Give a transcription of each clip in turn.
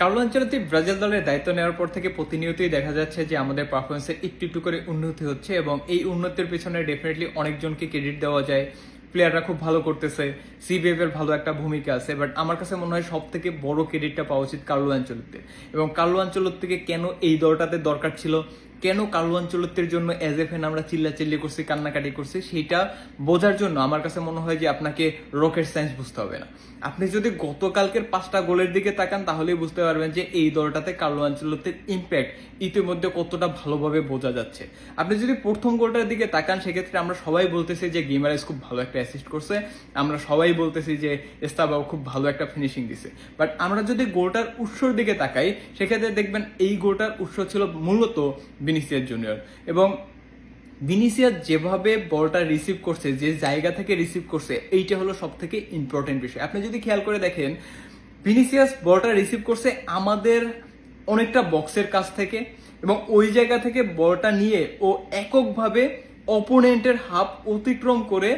Carlo আঞ্চলতি Brazil দলের দায়িত্ব নেওয়ার পর থেকে প্রতিনিয়তই দেখা যাচ্ছে যে আমাদের পারফরমেন্সের একটু একটু করে উন্নতি হচ্ছে এবং এই উন্নতির পেছনে ডেফিনেটলি অনেকজনকে ক্রেডিট দেওয়া যায়। প্লেয়াররা খুব ভালো করতেছে। সিবিএফ এর ভালো একটা ভূমিকা আছে বাট আমার কাছে মনে হয় সব থেকে বড় ক্রেডিটটা পাওয়া উচিত কার্লো আঞ্চলিকদের এবং কার্লো থেকে কেন এই দলটাতে দরকার ছিল? কেন কার্লো আঞ্চলত্বের জন্য এজ এ ফ্যান আমরা চিল্লাচিল্লি করছি, কান্নাকাটি করছি, সেইটা বোঝার জন্য আমার কাছে মনে হয় যে আপনাকে রকেট সায়েন্স বুঝতে হবে না। আপনি যদি গতকালকের পাঁচটা গোলের দিকে তাকান, তাহলেই বুঝতে পারবেন যে এই দলটাতে কার্লো আঞ্চলত্বের ইম্প্যাক্ট ইতিমধ্যে কতটা ভালোভাবে বোঝা যাচ্ছে। আপনি যদি প্রথম গোলটার দিকে তাকান, সেক্ষেত্রে আমরা সবাই বলতেছি যে গেমারাইজ খুব ভালো একটা অ্যাসিস্ট করছে, আমরা সবাই বলতেছি যে এস্তাবাও খুব ভালো একটা ফিনিশিং দিছে। বাট আমরা যদি গোলটার উৎসর দিকে তাকাই, সেক্ষেত্রে দেখবেন এই গোলটার উৎস ছিল মূলত ভিনিসিয়াস জুনিয়র। এবং ভিনিসিয়াস যেভাবে বলটা রিসিভ করছে, যে জায়গা থেকে রিসিভ করছে, এইটা হলো সব থেকে ইম্পর্টেন্ট বিষয়। আপনি যদি খেয়াল করে দেখেন, ভিনিসিয়াস বলটা রিসিভ করছে আমাদের অনেকটা বক্সের কাছ থেকে এবং ওই জায়গা থেকে বলটা নিয়ে ও এককভাবে অপোনেন্টের হাফ অতিক্রম করে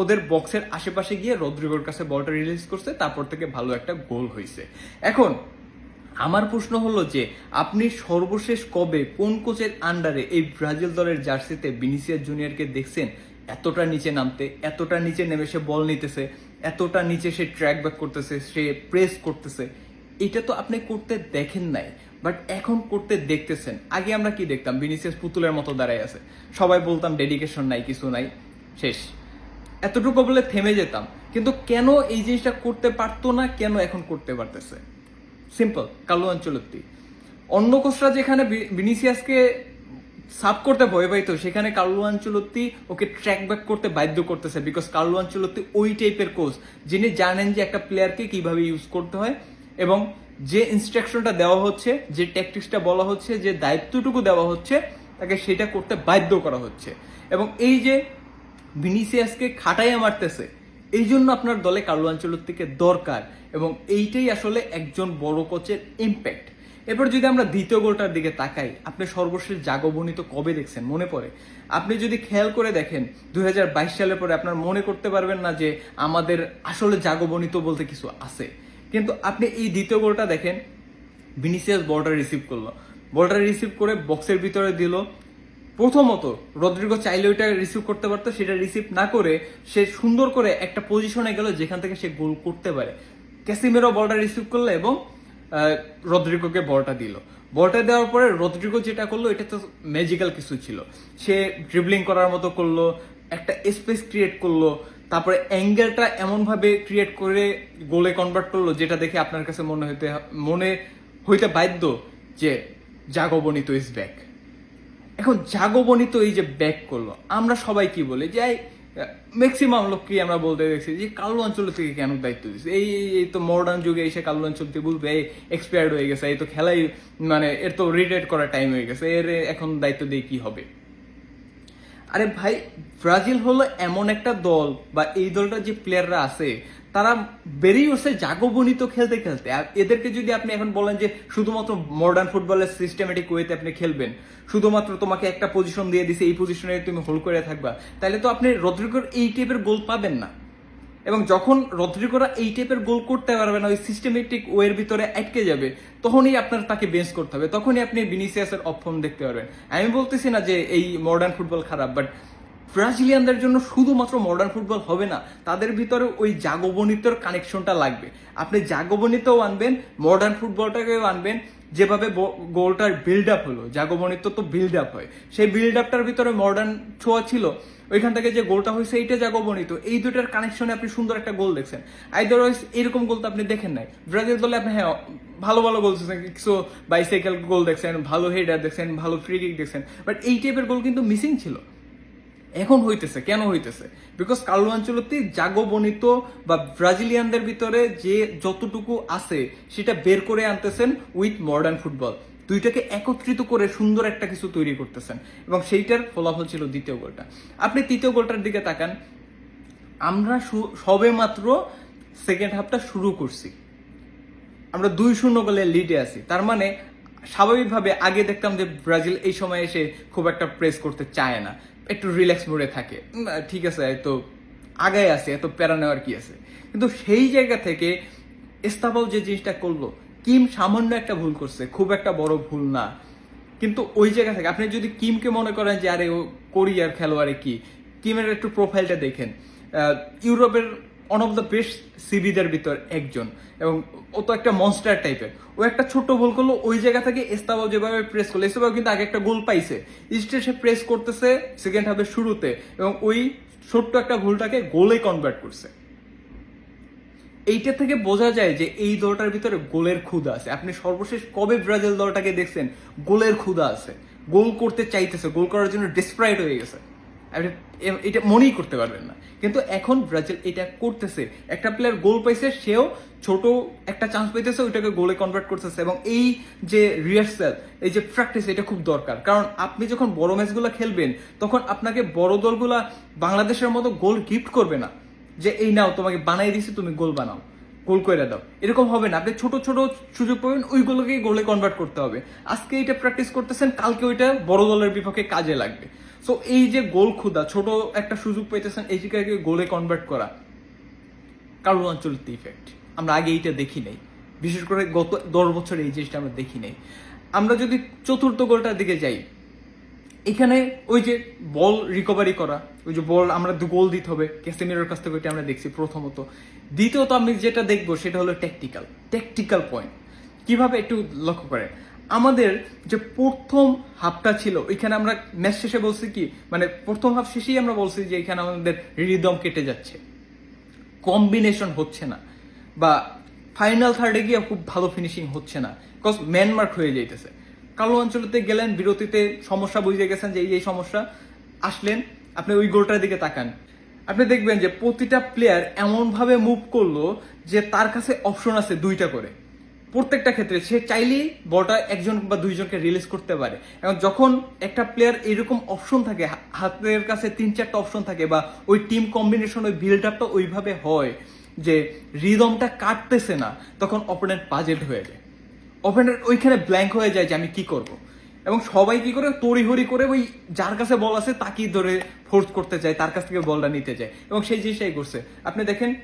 ওদের বক্সের আশেপাশে গিয়ে রদ্রিগোর কাছে বলটা রিলিজ করছে, তারপর থেকে ভালো একটা গোল হয়েছে এখন আমার প্রশ্ন হলো যে, আপনি সর্বশেষ কবে কোন কোচের আন্ডারে এই ব্রাজিল দলের জার্সিতে বিনিসিয়াস জুনিয়রকে দেখছেন? এতটা নিচে নামতে, এতটা নিচে নেমে সে বল নিতেছে, এতটা নিচে সে ট্র্যাক ব্যাক করতেছে, সে প্রেস করতেছে। এটা তো আপনি করতে দেখেন নাই বাট এখন করতে দেখতেছেন। আগে আমরা কি দেখতাম? বিনিসিয়াস পুতুলের মতো দাঁড়ায় আছে। সবাই বলতাম ডেডিকেশন নাই, কিছু নাই। শেষ। এতটুকু বলে থেমে যেতাম। কিন্তু কেন এই জিনিসটা করতে পারতো না? কেন এখন করতে পারতেছে? সিম্পল কালো আঞ্চলত্তি অন্য কোচরা যেখানে ভিনিসিয়াসকে সাব করতে ভয় পাইতো সেখানে কার্লো আঞ্চলত্তি ওকে ট্র্যাক ব্যাক করতে বাধ্য করতেছে বিকজ কার্লো আঞ্চলত্তি ওই টাইপের কোচ যিনি জানেন যে একটা প্লেয়ারকে কীভাবে ইউজ করতে হয় এবং যে ইনস্ট্রাকশনটা দেওয়া হচ্ছে যে ট্যাকটিক্সটা বলা হচ্ছে যে দায়িত্বটুকু দেওয়া হচ্ছে তাকে সেটা করতে বাধ্য করা হচ্ছে। এবং এই যে ভিনিসিয়াসকে খাটাইয়া মারতেছে এই জন্য আপনার দলে কার্লো আঞ্চলত্তিকে দরকার এবং এইটাই আসলে একজন বড় কোচের ইম্প্যাক্ট এরপর যদি আমরা দ্বিতীয় গোলটার দিকে তাকাই, আপনি সর্বশেষ জাগবনিত কবে দেখছেন? মনে পড়ে। আপনি যদি খেয়াল করে দেখেন, দুই হাজার বাইশ সালের পরে আপনার মনে করতে পারবেন না যে আমাদের আসলে জাগবনিত বলতে কিছু আছে। কিন্তু আপনি এই দ্বিতীয় গোলটা দেখেন, ভিনিসিয়াস বলটা রিসিভ করল। বলটা রিসিভ করে বক্সের ভিতরে দিল প্রথমত, রদ্রিগো চাইলে ওইটা রিসিভ করতে পারতো, সেটা রিসিভ না করে সে সুন্দর করে একটা পজিশনে গেল যেখান থেকে সে গোল করতে পারে। ক্যাসিমেরো বলটা রিসিভ করল এবং রদ্রিগোকে বলটা দিল। বলটা দেওয়ার পরে রদ্রিগো যেটা করল, এটা তো ম্যাজিক্যাল কিছু ছিল। সে ড্রিবলিং করার মতো করল, একটা স্পেস ক্রিয়েট করল, তারপরে অ্যাঙ্গেলটা এমনভাবে ক্রিয়েট করে গোলে কনভার্ট করল, যেটা দেখে আপনার কাছে মনে হইতে মনে হইতে বাধ্য যে জাগবনিত ইজ ব্যাক এখন জাগবনিত এই যে ব্যাক করল, আমরা সবাই কি বলি? যে ম্যাক্সিমাম লোককে আমরা বলতে দেখছি যে কালো অঞ্চল থেকে কেন দায়িত্ব দিচ্ছে এই, এই- এই তো মডার্ন যুগে এসে কালো অঞ্চল থেকে বলবে, এই এক্সপায়ার্ড হয়ে গেছে, এই তো খেলাই মানে এর তো রিটায়ার করার টাইম হয়ে গেছে, এর এখন দায়িত্ব দিয়ে কি হবে? আরে ভাই, ব্রাজিল হলো এমন একটা দল বা এই দলটার যে প্লেয়াররা আছে, তারা বেরিয়ে উঠছে জাগবনিত খেলতে খেলতে। আর এদেরকে যদি আপনি এখন বলেন যে শুধুমাত্র মডার্ন ফুটবলের সিস্টেমেটিক ওয়েতে আপনি খেলবেন, শুধুমাত্র তোমাকে একটা পজিশন দিয়ে দিছে, এই পজিশনে তুমি হোল্ড করে থাকবা, তাহলে তো আপনি রদ্রিগোর এই টাইপের গোল পাবেন না। এবং যখন রদ্রিগোরা এই টাইপের গোল করতে পারবে না, ওই সিস্টেমেটিক ওয়ের ভিতরে আটকে যাবে, তখনই আপনার তাকে বেঞ্চ করতে হবে, তখনই আপনি ভিনিসিয়াসের অপশন দেখতে পারবেন। আমি বলতেছি না যে এই মডার্ন ফুটবল খারাপ বাট ব্রাজিলিয়ানদের জন্য শুধুমাত্র মডার্ন ফুটবল হবে না, তাদের ভিতরে ওই জাগবনিতর কানেকশনটা লাগবে। আপনি জাগবনিতও আনবেন মডার্ন ফুটবলটাকেও আনবেন যেভাবে গোলটার বিল্ড আপ হলো জাগবনিত তো বিল্ড আপ হয়। সেই বিল্ড আপটার ভিতরে মডার্ন ছোঁয়া ছিল, ওইখান থেকে যে গোলটা হয়েছে এইটা জাগবনিত এই দুটার কানেকশনে আপনি সুন্দর একটা গোল দেখছেন। আইদারওয়াইজ এরকম গোল তো আপনি দেখেন নাই। ব্রাজিল দলে আপনি হ্যাঁ ভালো ভালো গোল দেখছেন কিছু বাইসাইকেল গোল দেখছেন, ভালো হেডার দেখছেন, ভালো ফ্রি কিক দেখছেন বাট এই টাইপের গোল কিন্তু মিসিং ছিল। এখন হইতেছে, কেন হইতেছে? বিকজ কার্লো আঞ্চলতি জাগবনিত বা ব্রাজিলিয়ানদের ভিতরে যে যতটুকু আছে, সেটা বের করে আনতেছেন উইথ মডার্ন ফুটবল দুইটাকে একত্রিত করে সুন্দর একটা কিছু তৈরি করতেছেন। এবং সেইটার ফলাফল ছিল দ্বিতীয় গোলটা। আপনি তৃতীয় গোলটার দিকে তাকান। আমরা সবে মাত্র সেকেন্ড হাফটা শুরু করছি। আমরা দুই শূন্য গোলে লিডে আছি। তার মানে স্বাভাবিকভাবে আগে দেখতাম যে ব্রাজিল এই সময় এসে খুব একটা প্রেস করতে চায় না। একটু রিল্যাক্স মোডে থাকে। ঠিক আছে তো আগায় আছে, এত প্যারা নেওয়ার কি আছে? কিন্তু সেই জায়গা থেকে ইস্তাফাও যে জিনিসটা করল, কিম সামান্য একটা ভুল করছে, খুব একটা বড় ভুল না। কিন্তু ওই জায়গা থেকে, আপনি যদি কিমকে মনে করেন যে, আরে ও করি আর খেলোয়াড়ে কি, কিমের একটু প্রোফাইলটা দেখেন। ইউরোপের ওয়ান অফ দ্য বেস্ট সিবিদের ভিতর একজন। এবং ও তো একটা মনস্টার টাইপের ও একটা ছোট্ট ভুল করল, ওই জায়গা থেকে এস্তাবাও যেভাবে প্রেস করল, এস্তাবাও কিন্তু আগে একটা গোল পাইছে। ইস্টে সে প্রেস করতেছে সেকেন্ড হাফের শুরুতে এবং ওই ছোট্ট একটা ভুলটাকে গোলে কনভার্ট করছে। এইটা থেকে বোঝা যায় যে এই দলটার ভিতরে গোলের ক্ষুদা আছে। আপনি সর্বশেষ কবে ব্রাজিল দলটাকে দেখছেন, গোলের ক্ষুদা আছে। গোল করতে চাইতেছে, গোল করার জন্য ডিসপ্রাইড হয়ে গেছে। এটা মনেই করতে পারবেন না। কিন্তু এখন ব্রাজিল এটা করতেছে। একটা প্লেয়ার গোল পাইছে, সেও ছোট একটা চান্স পাইতেছে, ওইটাকে গোলে কনভার্ট করতেছে। এবং এই যে রিহার্সাল এই যে প্র্যাকটিস এটা খুব দরকার। কারণ আপনি যখন বড় ম্যাচগুলো খেলবেন, তখন আপনাকে বড় দলগুলা বাংলাদেশের মতো গোল গিফট করবে না। যে, এই নাও, তোমাকে বানাই দিছি, তুমি গোল বানাও। গোল করে দাও। এরকম হবে না। আপনি ছোট ছোট সুযোগ পাবেন ওইগুলোকে গোলে কনভার্ট করতে হবে। আজকে এটা প্র্যাকটিস করতেছেন, কালকে ওইটা বড় দলের বিপক্ষে কাজে লাগবে। সো এই যে গোল ক্ষুদা ছোট একটা সুযোগ পাইতেছেন এইটাকে গোলে কনভার্ট করা। কালো অঞ্চলের ইফেক্ট আমরা আগে এইটা দেখি নাই। বিশেষ করে গত দশ বছর এই জিনিসটা আমরা দেখি নাই। আমরা যদি চতুর্থ গোলটার দিকে যাই, এখানে ওই যে বল রিকভারি করা, ওই যে বল আমরা দু গোল দিতে হবে, ক্যাসেমিরোর কাছ থেকে ওইটা আমরা দেখছি প্রথমত। দ্বিতীয়ত আমি যেটা দেখব, সেটা হলো টেকটিক্যাল টেকটিক্যাল পয়েন্ট কীভাবে একটু লক্ষ্য করেন? আমাদের যে প্রথম হাফটা ছিল, ওইখানে আমরা ম্যাচ শেষে বলছি কি মানে প্রথম হাফ শেষেই আমরা বলছি যে এখানে আমাদের রিদম কেটে যাচ্ছে। কম্বিনেশন হচ্ছে না। বা ফাইনাল থার্ডে গিয়ে খুব ভালো ফিনিশিং হচ্ছে না। বিকজ ম্যানমার্ক হয়ে যাইতেছে। কালো অঞ্চলতে গেলেন, বিরতিতে সমস্যা বুঝে গেছেন যে এই এই সমস্যা। আসলেন, আপনি ওই গোলটার দিকে তাকান। আপনি দেখবেন যে প্রতিটা প্লেয়ার এমনভাবে মুভ করল যে তার কাছে অপশন আছে দুইটা করে। প্রত্যেকটা ক্ষেত্রে সে চাইলেই বলটা একজন বা দুইজনকে রিলিজ করতে পারে। এবং যখন একটা প্লেয়ার এরকম অপশন থাকে হাতের কাছে তিন চারটা অপশন থাকে বা ওই টিম কম্বিনেশন ওই বিল্ড আপটা ওইভাবে হয় যে রিদমটা কাটতেছে না, তখন অপোনেন্ট বাজেট হয়ে যায়। অপোনেন্ট ওইখানে ব্ল্যাঙ্ক হয়ে যায় যে আমি কি করব। এবং সবাই কি করে? তড়িহড়ি করে ওই যার কাছে বল আছে তাকেই ধরে ফোর্স করতে চায় তার কাছ থেকে বলটা নিতে চায় এবং সেই জিনিসটাই করছে। আপনি দেখেন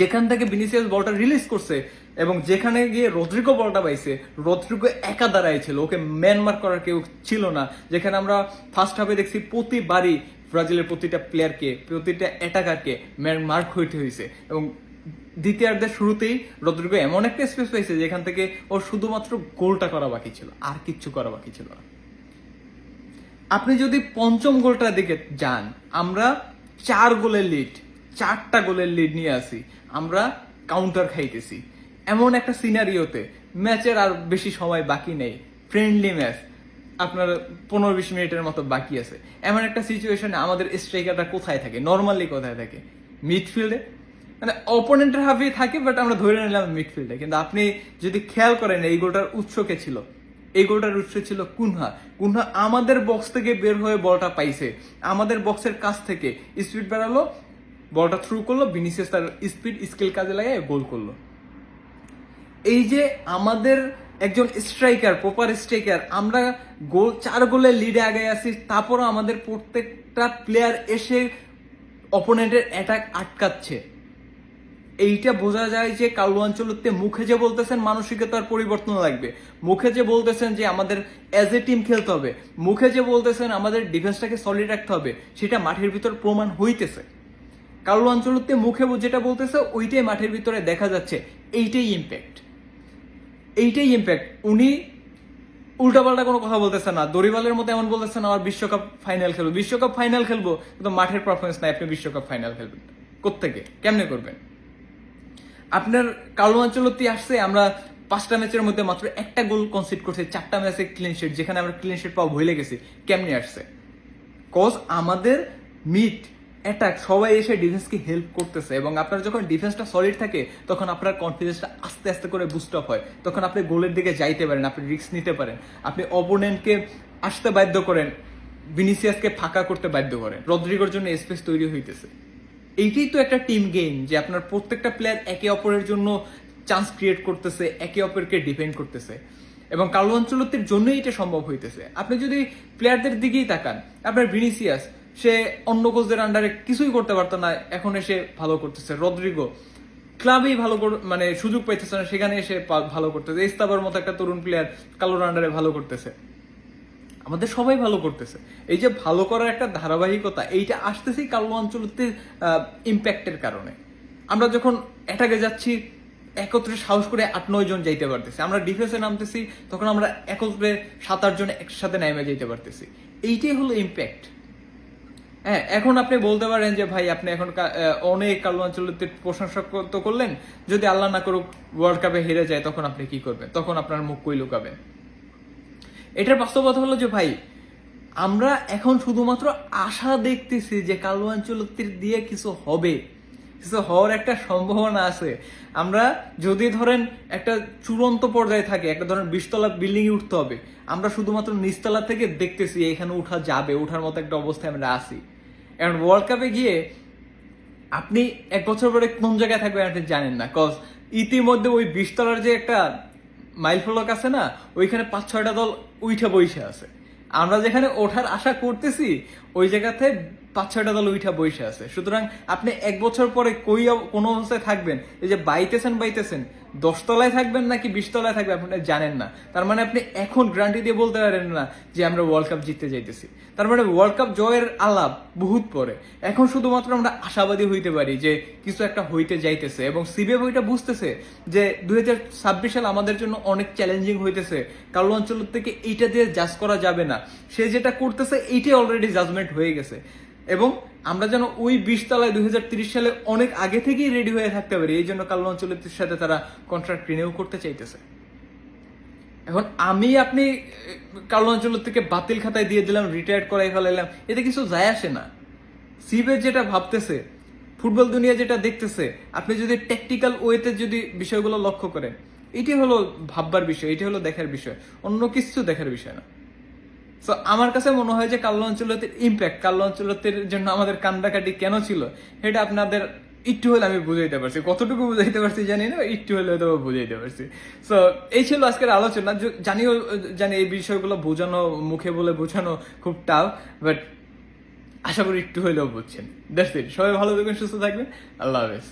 যেখান থেকে ভিনিসিয়াস বলটা রিলিজ করছে এবং যেখানে গিয়ে রদ্রিগো বলটা পাইছে, রদ্রিগো একা দাঁড়ায় ছিল, ওকে ম্যানমার্ক করার কেউ ছিল না। যেখানে আমরা ফার্স্ট হাফে দেখছি প্রতিবারই ব্রাজিলের প্রতিটা প্লেয়ারকে প্রতিটা অ্যাটাকারকে ম্যানমার্ক হইতে হয়েছে। এবং দ্বিতীয়ার্ধের শুরুতেই রদ্রিগো এমন একটা স্পেস পাইছে যেখান থেকে ওর শুধুমাত্র গোলটা করা বাকি ছিল, আর কিচ্ছু করা বাকি ছিল না। আপনি যদি পঞ্চম গোলটার দিকে যান, আমরা চার গোলের লিড চারটা গোলের লিড নিয়ে আসি। আমরা কাউন্টার খাইতেছি। এমন একটা সিনারিওতে ম্যাচের আর বেশি সময় বাকি নেই। ফ্রেন্ডলি ম্যাচ আপনার পনেরো বিশ মিনিটের মতো বাকি আছে। এমন একটা সিচুয়েশনে আমাদের স্ট্রাইকারটা কোথায় থাকে? নর্মালি কোথায় থাকে? মিডফিল্ডে মানে অপোনেন্টের হাফে থাকে বাট আমরা ধরে নিলাম মিডফিল্ডে কিন্তু আপনি যদি খেয়াল করেন, এই গোলটার উৎস কে ছিল? এই গোলটার উৎস ছিল কুনহা। কুনহা আমাদের বক্স থেকে বের হয়ে বলটা পাইছে। আমাদের বক্সের কাছ থেকে স্পিড বেড়ালো। বলটা থ্রু করল ভিনিসিয়াস তার স্পিড স্কিল কাজে লাগিয়ে গোল করল। এই যে আমাদের একজন স্ট্রাইকার প্রপার স্ট্রাইকার আমরা গোল চার গোলের লিডে আগে আসি তারপরও আমাদের প্রত্যেকটা প্লেয়ার এসে অপোনেন্টের অ্যাটাক আটকাচ্ছে। এইটা বোঝা যায় যে কালু অঞ্চলতে মুখে যে বলতেছেন মানসিকতার পরিবর্তন লাগবে। মুখে যে বলতেছেন যে আমাদের অ্যাজ এ টিম খেলতে হবে, মুখে যে বলতেছেন আমাদের ডিফেন্সটাকে সলিড রাখতে হবে, সেটা মাঠের ভিতর প্রমাণ হইতেছে। কালু অঞ্চলতে মুখে যেটা বলতেছে, ওইটাই মাঠের ভিতরে দেখা যাচ্ছে। এইটাই ইম্প্যাক্ট এইটাই ইম্প্যাক্ট উনি উল্টাপাল্টা কোনো কথা বলতেছে না। দরিবালের মতো এমন বলতেছে না, আমার বিশ্বকাপ ফাইনাল খেলব। বিশ্বকাপ ফাইনাল খেলব কিন্তু মাঠের পারফরমেন্স নাই, আপনি বিশ্বকাপ ফাইনাল খেলবেন। কোত্থেকে? কেমনে করবেন? আপনার কালো অঞ্চলতি আসছে, আমরা পাঁচটা ম্যাচের মধ্যে মাত্র একটা গোল কনসিড করছে, চারটা ম্যাচে ক্লিন শিট যেখানে আমরা ক্লিন শিট পাওয়া ভুলে গেছি। কেমনে আসছে? কজ আমাদের মিট অ্যাটাক সবাই এসে ডিফেন্সকে হেল্প করতেছে এবং আপনার যখন ডিফেন্সটা সলিড থাকে, তখন আপনার কনফিডেন্সটা আস্তে আস্তে করে বুস্ট আপ হয়। তখন আপনি গোলের দিকে যাইতে পারেন, আপনি রিস্ক নিতে পারেন। আপনি অপোনেন্টকে আসতে বাধ্য করেন ভিনিসিয়াসকে ফাঁকা করতে বাধ্য করেন। রদ্রিগোর জন্য স্পেস তৈরি হইতেছে। এইটাই তো একটা টিম গেম যে আপনার প্রত্যেকটা প্লেয়ার একে অপরের জন্য চান্স ক্রিয়েট করতেছে, একে অপরকে ডিপেন্ড করতেছে। এবং কালো অঞ্চলতির জন্যই এটা সম্ভব হইতেছে। আপনি যদি প্লেয়ারদের দিকেই তাকান, আপনার ভিনিসিয়াস সে অন্য কোচদের আন্ডারে কিছুই করতে পারতো না, এখন এসে ভালো করতেছে। রদ্রিগো, ক্লাবেই ভালো মানে সুযোগ পাইতেছে না, সেখানে এসে ভালো করতেছে। ইস্তাবার মতো একটা তরুণ প্লেয়ার কালোর আন্ডারে ভালো করতেছে। আমাদের সবাই ভালো করতেছে। এই যে ভালো করার একটা ধারাবাহিকতা, এইটা আসতেছেই কালো অঞ্চলতে ইম্প্যাক্টের কারণে। আমরা যখন অ্যাটাকে যাচ্ছি, একত্রে সাহস করে আট, নয় জন যাইতে পারতেছি। আমরা ডিফেন্সে নামতেছি, তখন আমরা একত্রে সাত, আট জন একসাথে নেমে যাইতে পারতেছি। এইটাই হলো ইম্প্যাক্ট হ্যাঁ এখন আপনি বলতে পারেন যে ভাই, আপনি এখন অনেক কালো অঞ্চলের প্রশংসা তো করলেন, যদি আল্লাহ না করুক ওয়ার্ল্ড কাপে হেরে যায়, তখন আপনি কি করবেন? তখন আপনার মুখ কই লুকাবেন এটার বাস্তবতা হলো যে ভাই, আমরা এখন শুধুমাত্র আশা দেখতেছি যে কালো অঞ্চলের দিয়ে কিছু হবে। কিছু হওয়ার একটা সম্ভাবনা আছে। আমরা যদি ধরেন একটা চূড়ান্ত পর্যায়ে থাকে, একটা ধরেন বিশতলা বিল্ডিং উঠতে হবে, আমরা শুধুমাত্র নিচতলা থেকে দেখতেছি, এখানে উঠা যাবে ওঠার মতো একটা অবস্থায় আমরা আছি। এখন ওয়ার্ল্ড কাপে গিয়ে আপনি এক বছর পরে কোন জায়গায় থাকবেন আপনি জানেন না কজ ইতিমধ্যে ওই বিশতলার যে একটা মাইল ফলক আছে না, ওইখানে পাঁচ ছয়টা দল উইঠা বইসে আছে। আমরা যেখানে ওঠার আশা করতেছি ওই জায়গাতে পাঁচ ছয়টা দল উইঠা বইসে আছে। সুতরাং আপনি এক বছর পরে কই কোন অবস্থায় থাকবেন? এই যে বাইতেছেন বাইতেছেন দশতলায় থাকবেন নাকি বিশতলায় থাকবেন আপনি জানেন না। তার মানে আপনি এখন গ্রান্টি দিয়ে বলতে পারেন না যে আমরা ওয়ার্ল্ড কাপ জিততে যাইতেছি। তার মানে ওয়ার্ল্ড কাপ জয়ের আলাপ বহুত পরে। এখন শুধুমাত্র আমরা আশাবাদী হইতে পারি যে কিছু একটা হইতে যাইতেছে এবং সিবিএফ ওইটা বুঝতেছে যে দুই হাজার ছাব্বিশ সাল আমাদের জন্য অনেক চ্যালেঞ্জিং হইতেছে। কালো অঞ্চল থেকে এইটা দিয়ে জাজ করা যাবে না। সে যেটা করতেছে, এইটাই অলরেডি জাজমেন্ট হয়ে গেছে। এবং আমরা যেন ওই বিশ তলায় দুই সালে অনেক আগে থেকেই রেডি হয়ে থাকতে পারি। এই জন্য কালো অঞ্চলের সাথে তারা কন্ট্রাক্ট রিনিউ করতে চাইতেছে। এখন আমি আপনি আহ, কালো অঞ্চল থেকে বাতিল খাতায় দিয়ে দিলাম রিটায়ার করাই ফেলাইলাম এতে কিছু যায় আসে না। সিবে যেটা ভাবতেছে ফুটবল দুনিয়া যেটা দেখতেছে আপনি যদি টেকনিক্যাল ওয়েতে যদি বিষয়গুলো লক্ষ্য করেন এটি হলো ভাববার বিষয় এটি হলো দেখার বিষয় অন্য কিছু দেখার বিষয় না। তো আমার কাছে মনে হয় যে কালো অঞ্চলের ইম্প্যাক্ট কালো অঞ্চলতের জন্য আমাদের কান্দাকাটি কেন ছিল, সেটা আপনাদের একটু হলে আমি বুঝাইতে পারছি। কতটুকু বুঝাইতে পারছি জানি না একটু হলে হয়তো বুঝাইতে পারছি। তো এই ছিল আজকের আলোচনা। জানিও, জানি এই বিষয়গুলো বোঝানো, মুখে বলে বোঝানো খুব টাফ বাট আশা করি একটু হলেও বুঝছেন। ইট সবাই ভালো থাকবেন, সুস্থ থাকবেন। আল্লাহ হাফেজ।